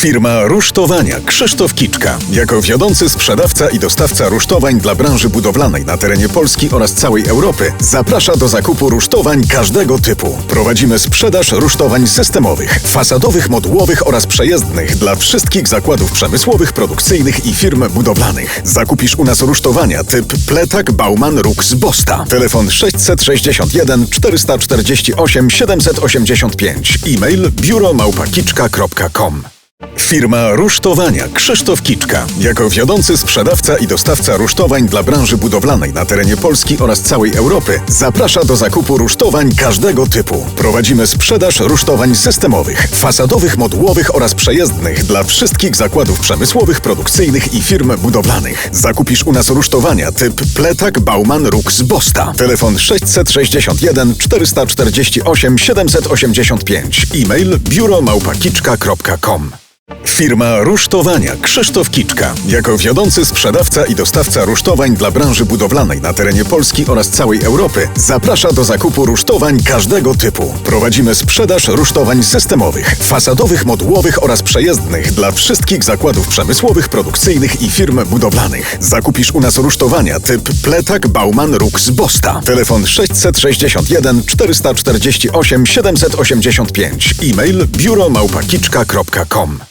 Firma Rusztowania Krzysztof Kiczka. Jako wiodący sprzedawca i dostawca rusztowań dla branży budowlanej na terenie Polski oraz całej Europy zaprasza do zakupu rusztowań każdego typu. Prowadzimy sprzedaż rusztowań systemowych, fasadowych, modułowych oraz przejezdnych dla wszystkich zakładów przemysłowych, produkcyjnych i firm budowlanych. Zakupisz u nas rusztowania typ Pletak, Bauman, Rux, Bosta. Telefon 661 448 785. E-mail biuromałpakiczka.com. Firma Rusztowania Krzysztof Kiczka. Jako wiodący sprzedawca i dostawca rusztowań dla branży budowlanej na terenie Polski oraz całej Europy zaprasza do zakupu rusztowań każdego typu. Prowadzimy sprzedaż rusztowań systemowych, fasadowych, modułowych oraz przejezdnych dla wszystkich zakładów przemysłowych, produkcyjnych i firm budowlanych. Zakupisz u nas rusztowania typ Pletak, Bauman, Rux, Bosta. Telefon 661 448 785. E-mail biuromałpakiczka.com. Firma Rusztowania Krzysztof Kiczka. Jako wiodący sprzedawca i dostawca rusztowań dla branży budowlanej na terenie Polski oraz całej Europy zaprasza do zakupu rusztowań każdego typu. Prowadzimy sprzedaż rusztowań systemowych, fasadowych, modułowych oraz przejezdnych dla wszystkich zakładów przemysłowych, produkcyjnych i firm budowlanych. Zakupisz u nas rusztowania typ Pletak, Bauman, Rux, Bosta. Telefon 661 448 785. E-mail biuromałpakiczka.com.